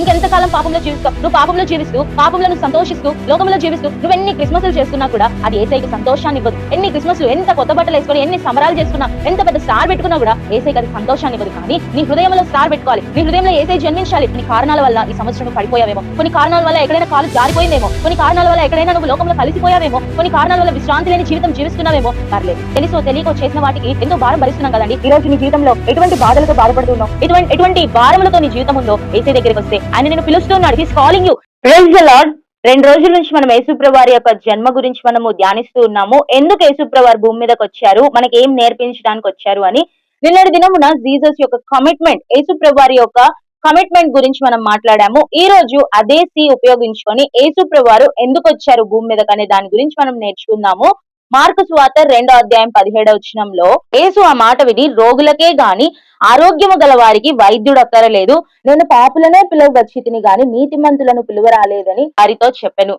ఇంకెంతకాలం పాపంలో జీవిస్తావు నువ్వు పాపంలో జీవిస్తూ పాపంలో నువ్వు సంతోషిస్తూ లోకంలో జీవిస్తూ నువ్వు ఎన్ని క్రిస్మస్లు చేస్తున్నా కూడా అది ఏసైకి సంతోషాన్ని ఇవ్వదు. ఎన్ని క్రిస్మస్లు ఎంత కొత్త బట్టలు వేసుకొని ఎన్ని సంబరాలు చేసుకున్నా ఎంత పెద్ద స్టార్ పెట్టుకున్నా కూడా ఏసైకి అది సంతోషాన్ని ఇవ్వదు. కానీ నీ హృదయంలో స్టార్ పెట్టుకోవాలి. నీ హృదయంలో ఏసై జన్మించాలి? కొన్ని కారణాల వల్ల ఈ సంవత్సరం పడిపోయావేమో. కొన్ని కారణాల వల్ల ఎక్కడైనా కాలు జారిపోయిందేమో. కొన్ని కారణాల వల్ల ఎక్కడైనా నువ్వు లోకంలో కలిసిపోయావేమో. కొన్ని కారణాల వల్ల విశ్రాంతి లేని జీవితం జీవిస్తున్నావేమో. పర్లేదు. తెలుసో తెలియకో చేసిన వాటికి ఎంతో భారం భరిస్తున్నాం కదండి. ఈ రోజు నీ జీవితంలో ఎటువంటి బాధలతో బాధపడుతున్నావు? ఎటువంటి ఎటువంటి భారములతో నీ జీవితం ఉందో ఏసై దగ్గరికి వస్తే ఆయన నేను పిలుస్తున్నాడు. He's calling you praise the lord రెండు రోజుల నుంచి మనం యేసుప్రవారి యొక్క జన్మ గురించి మనము ధ్యానిస్తూ ఉన్నాము. ఎందుకు యేసుప్రవారి భూమి మీదకి వచ్చారు? మనకి ఏం నేర్పించడానికి వచ్చారు అని. నిన్నటి దినమున జీసస్ యొక్క కమిట్మెంట్ యేసుప్రవారి యొక్క కమిట్మెంట్ గురించి మనం మాట్లాడాము. ఈ రోజు అదే సి ఉపయోగించుకొని యేసుప్రవారు ఎందుకు వచ్చారు భూమి మీదకి అనే దాని గురించి మనం నేర్చుకుందాము. మార్కు స్వాత రెండో అధ్యాయం పదిహేడవ వచనంలో యేసు ఆ మాట విని రోగులకే గాని ఆరోగ్యము గల వారికి వైద్యుడు అక్కరలేదు. నేను పాపులనే పిలువచ్చితిని గాని నీతిమంతులను పిలువరాలేదని వారితో చెప్పాను.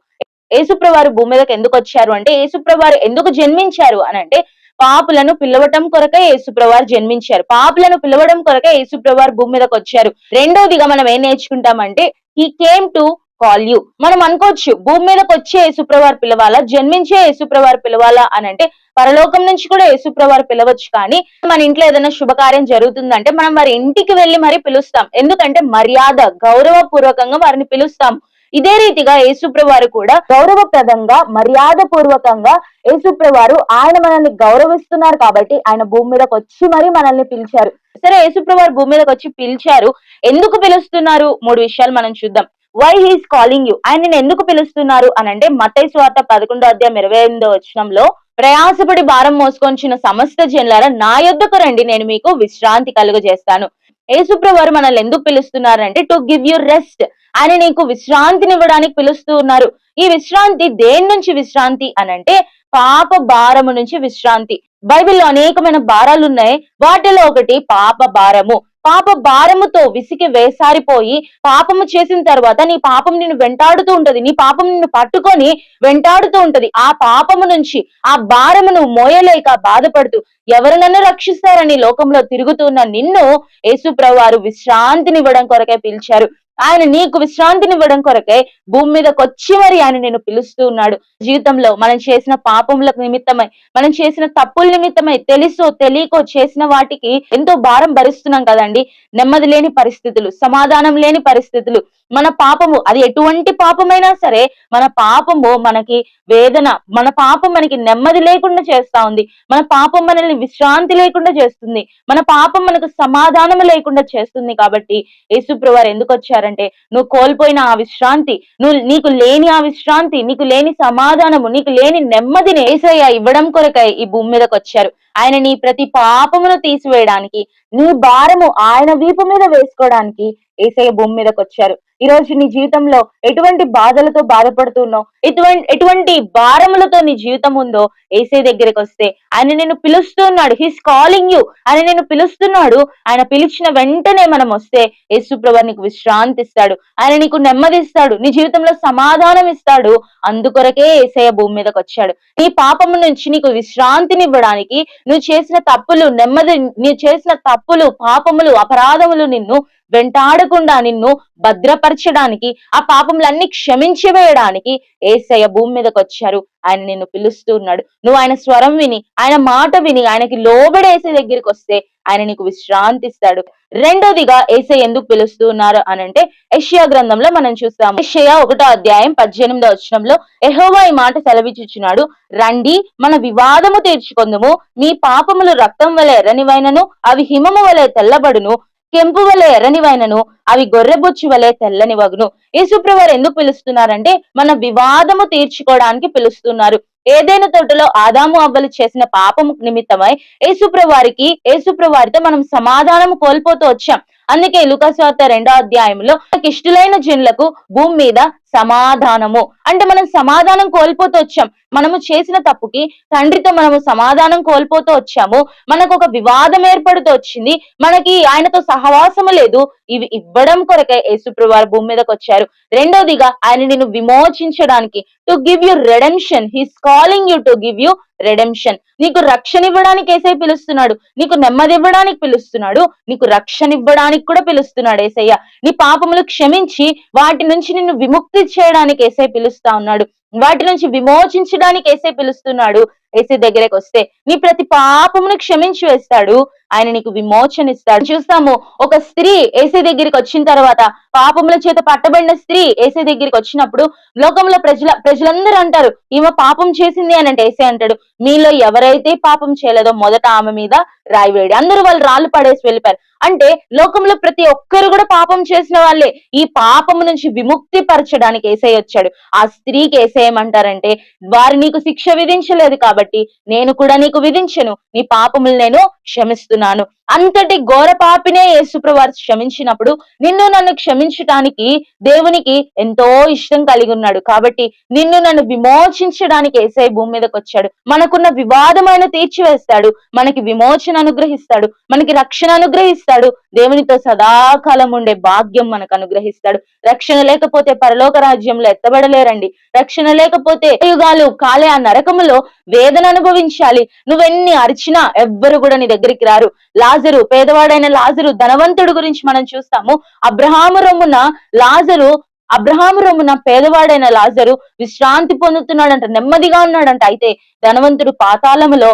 యేసుప్రవారు భూమి మీదకి ఎందుకు వచ్చారు అంటే యేసుప్రవారు ఎందుకు జన్మించారు? అని అంటే పాపులను పిలవటం కొరకే యేసుప్రవారు జన్మించారు. పాపులను పిలవడం కొరకే యేసుప్రవారు భూమి మీదకి వచ్చారు. రెండోదిగా మనం ఏం నేర్చుకుంటామంటే he came to call you. మనం అనుకోవచ్చు భూమి మీదకి వచ్చే యేసుప్రవారు పిలవాలా జన్మించే యేసుప్రవారు పిలవాలా అని అంటే పరలోకం నుంచి కూడా యేసుప్రవారు పిలవచ్చు కానీ మన ఇంట్లో ఏదైనా శుభకార్యం జరుగుతుందంటే మనం వారి ఇంటికి వెళ్ళి మరి పిలుస్తాం. ఎందుకంటే మర్యాద గౌరవపూర్వకంగా వారిని పిలుస్తాం. ఇదే రీతిగా యేసుప్రవారు కూడా గౌరవప్రదంగా మర్యాద పూర్వకంగా యేసుప్రవారు ఆయన మనల్ని గౌరవిస్తున్నారు కాబట్టి ఆయన భూమి మీదకి వచ్చి మరి మనల్ని పిలిచారు. సరే యేసుప్రవారు భూమి మీదకి వచ్చి పిలిచారు. ఎందుకు పిలుస్తున్నారు? మూడు విషయాలు మనం చూద్దాం. వై హీస్ కాలింగ్ యూ ఆయన నేను ఎందుకు పిలుస్తున్నారు? అని అంటే మతై స్వార్థ పదకొండో అధ్యాయం ఇరవై ఎనిమిదో వచనంలో ప్రయాసపడి భారం మోసుకొంచిన సమస్త జనులారా నా యొద్దకు రండి నేను మీకు విశ్రాంతి కలుగజేస్తాను. యేసుప్రవారు మనల్ని ఎందుకు పిలుస్తున్నారంటే టు గివ్ యూ రెస్ట్ ఆయన నీకు విశ్రాంతిని ఇవ్వడానికి పిలుస్తూ ఉన్నారు. ఈ విశ్రాంతి దేని నుంచి విశ్రాంతి? అని అంటే పాప భారము నుంచి విశ్రాంతి. బైబిల్లో అనేకమైన భారాలు ఉన్నాయి వాటిలో ఒకటి పాప భారము. పాప భారముతో విసికి వేసారిపోయి పాపము చేసిన తర్వాత నీ పాపం నిన్ను వెంటాడుతూ ఉంటది. నీ పాపం నిన్ను పట్టుకొని వెంటాడుతూ ఉంటది. ఆ పాపము నుంచి ఆ భారము నువ్వు మోయలేక బాధపడుతూ ఎవరినన్నా రక్షిస్తారని లోకంలో తిరుగుతున్న నిన్ను యేసు యేసుప్రవారు విశ్రాంతినివ్వడం కొరకే పిలిచారు. ఆయన నీకు విశ్రాంతినివ్వడం కొరకే భూమి మీదకి వచ్చి మరి ఆయన నేను పిలుస్తూ ఉన్నాడు. జీవితంలో మనం చేసిన పాపముల నిమిత్తమై మనం చేసిన తప్పుల నిమిత్తమై తెలుసో తెలియకో చేసిన వాటికి ఎంతో భారం భరిస్తున్నాం కదండి. నెమ్మది లేని పరిస్థితులు సమాధానం లేని పరిస్థితులు. మన పాపము అది ఎటువంటి పాపమైనా సరే మన పాపము మనకి వేదన మన పాపం మనకి నెమ్మది లేకుండా చేస్తా ఉంది. మన పాపం మనల్ని విశ్రాంతి లేకుండా చేస్తుంది. మన పాపం మనకు సమాధానం లేకుండా చేస్తుంది కాబట్టి యేసుప్రవారు ఎందుకు వచ్చారు వచ్చారంటే నువ్వు కోల్పోయిన ఆ విశ్రాంతి నువ్వు నీకు లేని ఆ విశ్రాంతి నీకు లేని సమాధానము నీకు లేని నెమ్మదిని ఏసయ్య ఇవ్వడం కొరకై ఈ భూమి మీదకి వచ్చారు. ఆయన నీ ప్రతి పాపమును తీసివేయడానికి నీ భారము ఆయన వీపు మీద వేసుకోవడానికి ఏసయ్య భూమి మీదకి వచ్చారు. ఈ రోజు నీ జీవితంలో ఎటువంటి బాధలతో బాధపడుతున్నావు? ఎటువంటి ఎటువంటి భారములతో నీ జీవితం ఉందో ఏసై దగ్గరికి వస్తే ఆయన నేను పిలుస్తున్నాడు. హిస్ కాలింగ్ యూ ఆయన నేను పిలుస్తున్నాడు. ఆయన పిలిచిన వెంటనే మనం వస్తే యేసుప్రభు నీకు విశ్రాంతి ఇస్తాడు. ఆయన నీకు నెమ్మదిస్తాడు నీ జీవితంలో సమాధానం ఇస్తాడు. అందుకొరకే ఏసయ్య భూమి మీదకి వచ్చాడు. నీ పాపము నుంచి నీకు విశ్రాంతిని ఇవ్వడానికి నువ్వు చేసిన తప్పులు నెమ్మది నువ్వు చేసిన తప్పులు పాపములు అపరాధములు నిన్ను వెంటాడకుండా నిన్ను భద్రపరచడానికి ఆ పాపములన్నీ క్షమించి వేయడానికి ఏసయ్య భూమి మీదకి వచ్చారు. ఆయన నిన్ను పిలుస్తూ ఉన్నాడు. నువ్వు ఆయన స్వరం విని ఆయన మాట విని ఆయనకి లోబడేసే దగ్గరికి వస్తే ఆయన నీకు విశ్రాంతి ఇస్తాడు. రెండోదిగా ఏసై ఎందుకు పిలుస్తూ ఉన్నారు అని అంటే ఏషియా గ్రంథంలో మనం చూస్తాము ఏషియా ఒకటో అధ్యాయం పద్దెనిమిదో వచనంలో ఎహోవా ఈ మాట సెలవిచ్చుచున్నాడు. రండి మన వివాదము తీర్చుకుందుము. మీ పాపములు రక్తం వలె ఎర్రనివైనను అవి హిమము వలె తెల్లబడును. కెంపు వలె ఎర్రనివైనను అవి గొర్రెబొచ్చి వలె తెల్లని వగును యేసుప్రవారు ఎందుకు పిలుస్తున్నారంటే మన వివాదము తీర్చుకోవడానికి పిలుస్తున్నారు. ఏదైనా తోటలో ఆదాము అవ్వలు చేసిన పాపము నిమిత్తమై యేసుప్రవారికి యేసుప్రవారితో మనం సమాధానం కోల్పోతూ వచ్చాం. అందుకే లుకస్వార్త రెండో అధ్యాయంలో ఇష్టలైన జనులకు భూమి మీద సమాధానము. అంటే మనం సమాధానం కోల్పోతూ వచ్చాం. మనము చేసిన తప్పుకి తండ్రితో మనము సమాధానం కోల్పోతూ వచ్చాము. మనకు ఒక వివాదం ఏర్పడుతూ వచ్చింది. మనకి ఆయనతో సహవాసము లేదు. ఇవి ఇవ్వడం కొరకే యేసుప్రభు వారు భూమి మీదకి వచ్చారు. రెండోదిగా ఆయన నిన్ను విమోచించడానికి to give you redemption he's calling you to give you redemption నీకు రక్షణ ఇవ్వడానికి ఏసై పిలుస్తున్నాడు. నీకు నెమ్మది ఇవ్వడానికి పిలుస్తున్నాడు. నీకు రక్షణ ఇవ్వడానికి కూడా పిలుస్తున్నాడు ఏసయ్య. నీ పాపములు క్షమించి వాటి నుంచి నిన్ను విముక్తి చేయడానికి ఏసై పిలుస్తా ఉన్నాడు. వాటి నుంచి విమోచించడానికి ఏసై పిలుస్తున్నాడు. ఏసే దగ్గరకు వస్తే నీ ప్రతి పాపమును క్షమించి వేస్తాడు. ఆయన నీకు విమోచన ఇస్తాడు. చూస్తాము ఒక స్త్రీ ఏసే దగ్గరికి వచ్చిన తర్వాత పాపముల చేత పట్టబడిన స్త్రీ ఏసే దగ్గరికి వచ్చినప్పుడు లోకంలో ప్రజల ప్రజలందరూ అంటారు ఈమె పాపం చేసింది అని అంటే ఏసై అంటాడు మీలో ఎవరైతే పాపం చేయలేదో మొదట ఆమె మీద రాయివేడి అందరూ వాళ్ళు రాళ్ళు పడేసి వెళ్ళిపోయారు. అంటే లోకంలో ప్రతి ఒక్కరు కూడా పాపం చేసిన వాళ్ళే. ఈ పాపము నుంచి విముక్తి పరచడానికి ఏసై వచ్చాడు. ఆ స్త్రీకి ఏమంటారంటే వారు నీకు శిక్ష విధించలేదు కాబట్టి నేను కూడా నీకు విధించను. నీ పాపములు నేను క్షమిస్తున్నాను. అంతటి ఘోర పాపినే యేసుప్రవారు క్షమించినప్పుడు నిన్ను నన్ను క్షమించటానికి దేవునికి ఎంతో ఇష్టం కలిగి ఉన్నాడు. కాబట్టి నిన్ను నన్ను విమోచించడానికి ఏసై భూమి మీదకి వచ్చాడు. మనకున్న వివాదమైన తీర్చివేస్తాడు. మనకి విమోచన అనుగ్రహిస్తాడు. మనకి రక్షణ అనుగ్రహిస్తాడు. దేవునితో సదాకాలం ఉండే భాగ్యం మనకు అనుగ్రహిస్తాడు. రక్షణ లేకపోతే పరలోక రాజ్యంలో ఎత్తబడలేరండి. రక్షణ లేకపోతే యుగాలు కాలే ఆ నరకములో వేదన అనుభవించాలి. నువ్వెన్ని అరిచినా ఎవ్వరు కూడా నీ దగ్గరికి రారు. లాజరు పేదవాడైన లాజరు ధనవంతుడు గురించి మనం చూస్తాము. అబ్రహాము రొమ్మున లాజరు అబ్రహాము రొమ్మున పేదవాడైన లాజరు విశ్రాంతి పొందుతున్నాడంట నెమ్మదిగా ఉన్నాడంట. అయితే ధనవంతుడు పాతాళములో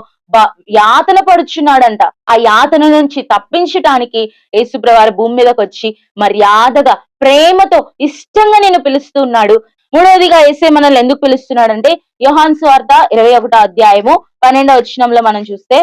యాతన పడుచున్నాడంట. ఆ యాతన నుంచి తప్పించటానికి యేసుప్రవారు భూమి మీదకి వచ్చి మర్యాదగా ప్రేమతో ఇష్టంగా నేను పిలుస్తున్నాడు. మూడవదిగా ఏసే మనల్ని ఎందుకు పిలుస్తున్నాడంటే యోహాన్ స్వార్థ ఇరవై ఒకటో అధ్యాయము పన్నెండవ వచ్చినంలో మనం చూస్తే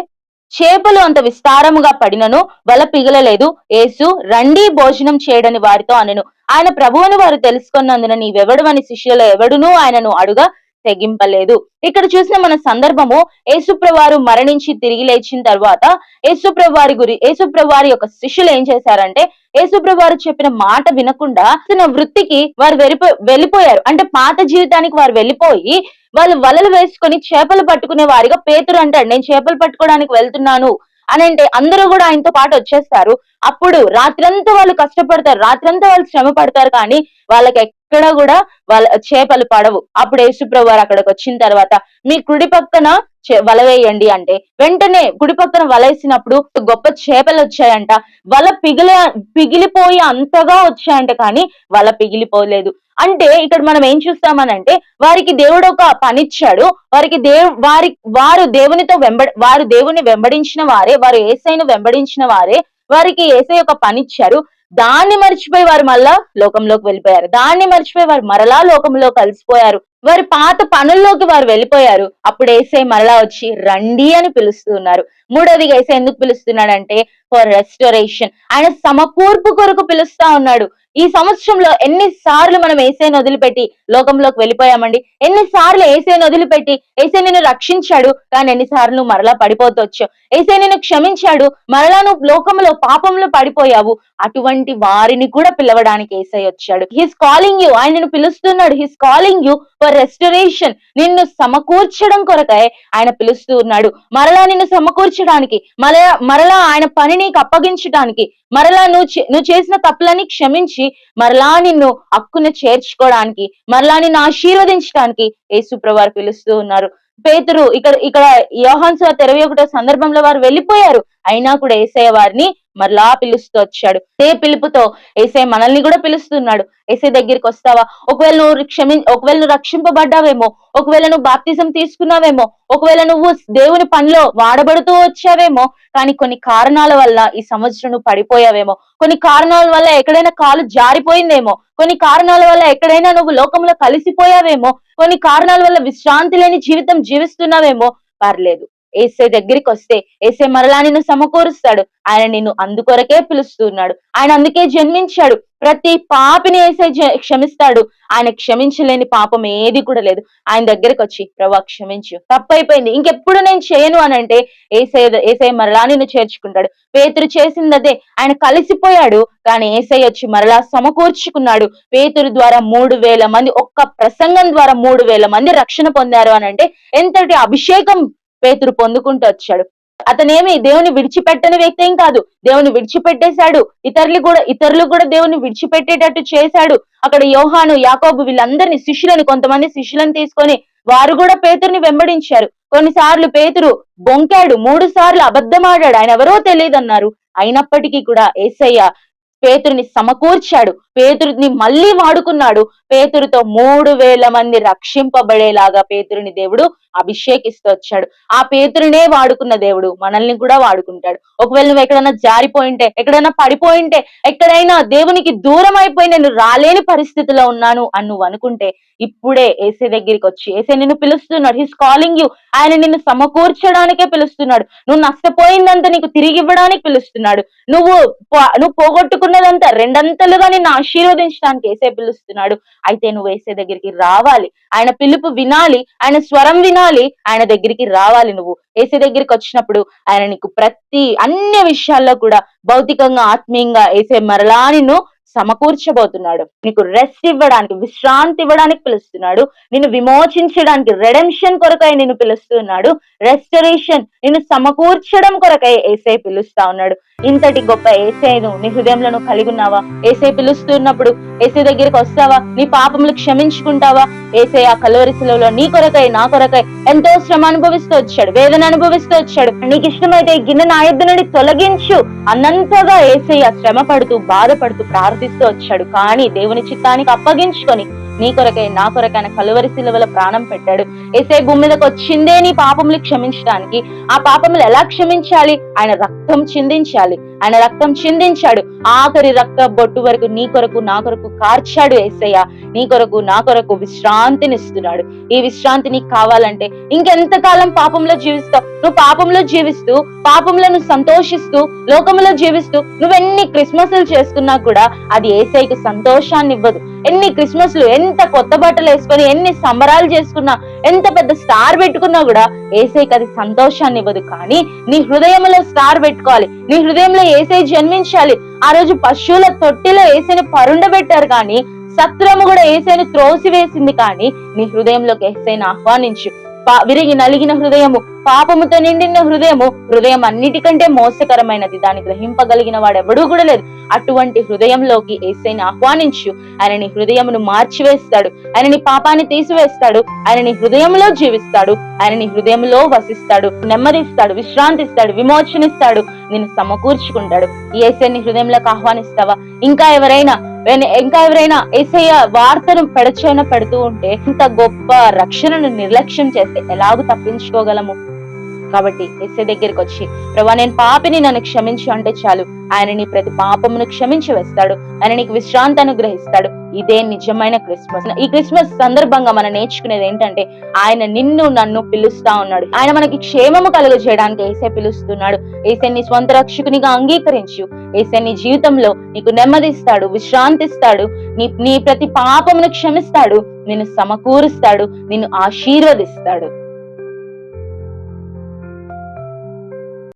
చేపలు అంత విస్తారముగా పడినను వల పిగలలేదు ఏసు రండి భోజనం చేయడని వారితో అనెను. ఆయన ప్రభువుని వారు తెలుసుకున్నందున నీవెవడవని శిష్యుల ఎవడునూ ఆయనను అడుగా తెగింపలేదు. ఇక్కడ చూసిన మన సందర్భము యేసుప్రవారు మరణించి తిరిగి లేచిన తర్వాత యేసుప్రవారి గురి యేసుప్రవారి యొక్క శిష్యులు ఏం చేశారంటే యేసుప్రవారు చెప్పిన మాట వినకుండా తన వృత్తికి వారు వెళ్ళిపో వెళ్ళిపోయారు. అంటే పాత జీవితానికి వారు వెళ్ళిపోయి వాళ్ళు వలలు వేసుకొని చేపలు పట్టుకునే వారిగా పేతురు అంటాడు. నేను చేపలు పట్టుకోవడానికి వెళ్తున్నాను అని అంటే అందరూ కూడా ఆయనతో పాటు వచ్చేస్తారు. అప్పుడు రాత్రంతా వాళ్ళు కష్టపడతారు. రాత్రంతా వాళ్ళు శ్రమ పడతారు కానీ వాళ్ళకి ఎక్కడ కూడా వాళ్ళ చేపలు పడవు. అప్పుడు యేసుప్రభు వారు అక్కడికి వచ్చిన తర్వాత మీ కుడి పక్కన వలవేయండి వల వేయండి అంటే వెంటనే కుడి పక్కన వల వేసినప్పుడు గొప్ప చేపలు వచ్చాయంట. వల పిగిల పిగిలిపోయి అంతగా వచ్చాయంట కానీ వల పిగిలిపోలేదు. అంటే ఇక్కడ మనం ఏం చూస్తామనంటే వారికి దేవుడు ఒక పనిచ్చాడు. వారికి దేవు వారి వారు దేవునితో వెంబ వారు దేవుని వెంబడించిన వారే వారు ఏసైను వెంబడించిన వారే వారికి ఏసై ఒక పనిచ్చారు. దాన్ని మర్చిపోయి వారు మళ్ళా లోకంలోకి వెళ్ళిపోయారు. దాన్ని మర్చిపోయి వారు మరలా లోకంలో కలిసిపోయారు. వారి పాత పనుల్లోకి వారు వెళ్ళిపోయారు. అప్పుడు ఏసై మరలా వచ్చి రండి అని పిలుస్తున్నారు మూడవదిగా ఏసై ఎందుకు పిలుస్తున్నాడంటే ఫర్ రెస్టరేషన్ ఆయన సమకూర్పు కొరకు పిలుస్తా ఉన్నాడు. ఈ సంవత్సరంలో ఎన్నిసార్లు మనం ఏసైని వదిలిపెట్టి లోకంలోకి వెళ్ళిపోయామండి? ఎన్ని సార్లు ఏసైని వదిలిపెట్టి ఏసై నిన్ను రక్షించాడు? కానీ ఎన్నిసార్లు నువ్వు మరలా పడిపోతొచ్చు? ఏసై నిన్ను క్షమించాడు? మరలా నువ్వు లోకంలో పాపంలో పడిపోయావు? అటువంటి వారిని కూడా పిలవడానికి ఏసై వచ్చాడు. హిస్ కాలింగ్ యూ ఆయన నిన్ను పిలుస్తున్నాడు. His calling you for restoration నిన్ను సమకూర్చడం కొరకై ఆయన పిలుస్తూ ఉన్నాడు. మరలా నిన్ను సమకూర్చడానికి మరలా మరలా ఆయన పని నీకు అప్పగించడానికి మరలా నువ్వు నువ్వు చేసిన తప్పులని క్షమించి మరలా నిన్ను అక్కున చేర్చుకోవడానికి మరలా నిన్ను ఆశీర్వదించడానికి యేసుప్రవారు పిలుస్తూ ఉన్నారు. పేతురు ఇక్కడ ఇక్కడ యోహాన్ సువార్త ఇరవై ఒకటో సందర్భంలో వారు వెళ్ళిపోయారు. అయినా కూడా ఏసయ్య వారిని మరలా పిలుస్తూ వచ్చాడు. ఏ పిలుపుతో ఏసై మనల్ని కూడా పిలుస్తున్నాడు. ఏసై దగ్గరికి వస్తావా? ఒకవేళ నువ్వు క్షమి ఒకవేళ నువ్వు రక్షింపబడ్డావేమో ఒకవేళ నువ్వు బాప్తిజం తీసుకున్నావేమో ఒకవేళ నువ్వు దేవుని పనిలో వాడబడుతూ వచ్చావేమో కానీ కొన్ని కారణాల వల్ల ఈ సంవత్సరం నువ్వు పడిపోయావేమో కొన్ని కారణాల వల్ల ఎక్కడైనా కాలు జారిపోయిందేమో కొన్ని కారణాల వల్ల ఎక్కడైనా నువ్వు లోకంలో కలిసిపోయావేమో కొన్ని కారణాల వల్ల విశ్రాంతి లేని జీవితం జీవిస్తున్నావేమో పర్లేదు. ఏసే దగ్గరికి వస్తే ఏసే మరలా నిన్ను సమకూరుస్తాడు. ఆయన నిన్ను అందుకొరకే పిలుస్తున్నాడు. ఆయన అందుకే జన్మించాడు. ప్రతి పాపిని ఏసే జ- క్షమిస్తాడు. ఆయన క్షమించలేని పాపం ఏది కూడా లేదు. ఆయన దగ్గరికి వచ్చి ప్రభా క్షమించు. తప్పైపోయింది. ఇంకెప్పుడు నేను చేయను అని అంటే ఏసై ఏసై మరలా నిన్ను చేర్చుకుంటాడు. పేతురు చేసింది అదే ఆయన కలిసిపోయాడు. కానీ ఏసై వచ్చి మరలా సమకూర్చుకున్నాడు. పేతురు ద్వారా మూడు వేల మంది ఒక్క ప్రసంగం ద్వారా మూడు వేల మంది రక్షణ పొందారు అని అంటే ఎంతటి అభిషేకం పేతురు పొందుకుంటూ వచ్చాడు. అతనేమి దేవుని విడిచిపెట్టని వ్యక్తి ఏం కాదు. దేవుని విడిచిపెట్టేశాడు. ఇతరులు కూడా ఇతరులు కూడా దేవుని విడిచిపెట్టేటట్టు చేశాడు. అక్కడ యోహాను యాకోబు వీళ్ళందరినీ శిష్యులని కొంతమంది శిష్యులను తీసుకొని వారు కూడా పేతురుని వెంబడించారు. కొన్నిసార్లు పేతురు బొంకాడు మూడు సార్లు అబద్ధమాడాడు. ఆయన ఎవరో తెలియదన్నారు. అయినప్పటికీ కూడా ఏసయ్య పేతురుని సమకూర్చాడు. పేతురుని మళ్ళీ వాడుకున్నాడు. పేతురుతో మూడు వేల మంది రక్షింపబడేలాగా పేతురుని దేవుడు అభిషేకిస్తూ వచ్చాడు. ఆ పేతురునే వాడుకున్న దేవుడు మనల్ని కూడా వాడుకుంటాడు. ఒకవేళ నువ్వు ఎక్కడైనా జారిపోయింటే ఎక్కడైనా పడిపోయింటే ఎక్కడైనా దేవునికి దూరం అయిపోయి నేను రాలేని పరిస్థితిలో ఉన్నాను అని నువ్వు అనుకుంటే ఇప్పుడే ఏసే దగ్గరికి వచ్చి ఏసే నిన్ను పిలుస్తున్నాడు. హిస్ కాలింగ్ యూ ఆయన నిన్ను సమకూర్చడానికే పిలుస్తున్నాడు. నువ్వు నష్టపోయిందంతా నీకు తిరిగి ఇవ్వడానికి పిలుస్తున్నాడు. నువ్వు నువ్వు పోగొట్టుకున్నదంతా రెండంతలుగా నిన్ను ఆశీర్వదించడానికి ఏసే పిలుస్తున్నాడు. అయితే నువ్వు ఏసే దగ్గరికి రావాలి. ఆయన పిలుపు వినాలి. ఆయన స్వరం వినాలి. ఆయన దగ్గరికి రావాలి నువ్వు. ఏసే దగ్గరికి వచ్చినప్పుడు ఆయన నీకు ప్రతి అన్ని విషయాల్లో కూడా భౌతికంగా ఆత్మీయంగా ఏసే మరలా నిన్ను సమకూర్చబోతున్నాడు. నీకు రెస్ట్ ఇవ్వడానికి విశ్రాంతి ఇవ్వడానికి పిలుస్తున్నాడు. నిన్ను విమోచించడానికి రెడెంషన్ కొరకై నిన్ను పిలుస్తున్నాడు. రెస్టరేషన్ నిన్ను సమకూర్చడం కొరకై ఏసై పిలుస్తా ఉన్నాడు. ఇంతటి గొప్ప ఏసైను నీ హృదయంలో నువ్వు కలిగి ఉన్నావా? ఏసై పిలుస్తున్నప్పుడు ఏసై దగ్గరికి వస్తావా? నీ పాపములు క్షమించుకుంటావా? ఏసై ఆ కలవరి శిలువలో నీ కొరకై నా కొరకై ఎంతో శ్రమ అనుభవిస్తూ వచ్చాడు వేదన అనుభవిస్తూ వచ్చాడు. నీకు ఇష్టమైతే గిన్నె నా నుండి తొలగించు. అన్నంతగా ఏసై ఆ శ్రమ పడుతూ బాధపడుతూ ప్రార్థిస్తూ వచ్చాడు. కానీ దేవుని చిత్తానికి అప్పగించుకొని నీ కొరకై నా కొరకై ఆయన కలువరి శిలువల ప్రాణం పెట్టాడు. ఏసై భూమి మీదకి వచ్చిందే నీ పాపములు క్షమించడానికి. ఆ పాపములు ఎలా క్షమించాలి? ఆయన రక్తం చిందించాలి. ఆయన రక్తం చిందించాడు. ఆఖరి రక్త బొట్టు వరకు నీ కొరకు నా కొరకు కార్చాడు ఏసయ్య. నీ కొరకు నా కొరకు విశ్రాంతిని ఇస్తున్నాడు. ఈ విశ్రాంతి నీకు కావాలంటే ఇంకెంత కాలం పాపంలో జీవిస్తావు? నువ్వు పాపంలో జీవిస్తూ పాపంలో నువ్వు సంతోషిస్తూ లోకంలో జీవిస్తూ నువ్వెన్ని క్రిస్మస్లు చేసుకున్నా కూడా అది ఏసైకి సంతోషాన్ని ఇవ్వదు. ఎన్ని క్రిస్మస్లు ఎంత కొత్త బట్టలు వేసుకొని ఎన్ని సంబరాలు చేసుకున్నా ఎంత పెద్ద స్టార్ పెట్టుకున్నా కూడా ఏసైకి అది సంతోషాన్ని ఇవ్వదు. కానీ నీ హృదయంలో స్టార్ పెట్టుకోవాలి. నీ హృదయంలో ఏసై జన్మించాలి. ఆ రోజు పశువుల తొట్టిలో ఏసైని పరుండబెట్టారు కానీ సత్రము కూడా ఏసైని త్రోసి వేసింది కానీ నీ హృదయంలోకి ఏసైని ఆహ్వానించు. పా- విరిగి నలిగిన హృదయము పాపముతో నిండిన హృదయము హృదయం అన్నిటికంటే మోసకరమైనది. దాన్ని గ్రహింపగలిగిన వాడెవడూ కూడా లేదు. అటువంటి హృదయంలోకి ఏసైని ఆహ్వానించు. ఆయన నీ హృదయమును మార్చివేస్తాడు. ఆయన నీ పాపాన్ని తీసివేస్తాడు. ఆయన నీ హృదయంలో జీవిస్తాడు. ఆయన నీ హృదయంలో వసిస్తాడు. నెమ్మదిస్తాడు విశ్రాంతిస్తాడు విమోచనిస్తాడు. నేను సమకూర్చుకుంటాడు. ఈ ఏసై హృదయంలోకి ఆహ్వానిస్తావా? ఇంకా ఎవరైనా ఇంకా ఎవరైనా ఏసయ్య వార్తను పెడచైనా పెడుతూ ఉంటే ఇంత గొప్ప రక్షణను నిర్లక్ష్యం చేస్తే ఎలాగూ తప్పించుకోగలము? కాబట్టి ఎస్ఏ దగ్గరికి వచ్చి ప్రభా నేను పాపిని నన్ను క్షమించు అంటే చాలు. ఆయన నీ ప్రతి పాపమును క్షమించి వేస్తాడు. ఆయన నీకు విశ్రాంతి అనుగ్రహిస్తాడు. ఇదే నిజమైన క్రిస్మస్. ఈ క్రిస్మస్ సందర్భంగా మనం నేర్చుకునేది ఏంటంటే ఆయన నిన్ను నన్ను పిలుస్తా ఉన్నాడు. ఆయన మనకి క్షేమము కలుగజేయడానికి ఏసే పిలుస్తున్నాడు. ఏసే నీ స్వంత రక్షకునిగా అంగీకరించు. ఏసే నీ జీవితంలో నీకు నెమ్మదిస్తాడు విశ్రాంతిస్తాడు. నీ నీ ప్రతి పాపమును క్షమిస్తాడు. నిన్ను సమకూరుస్తాడు. నిన్ను ఆశీర్వదిస్తాడు.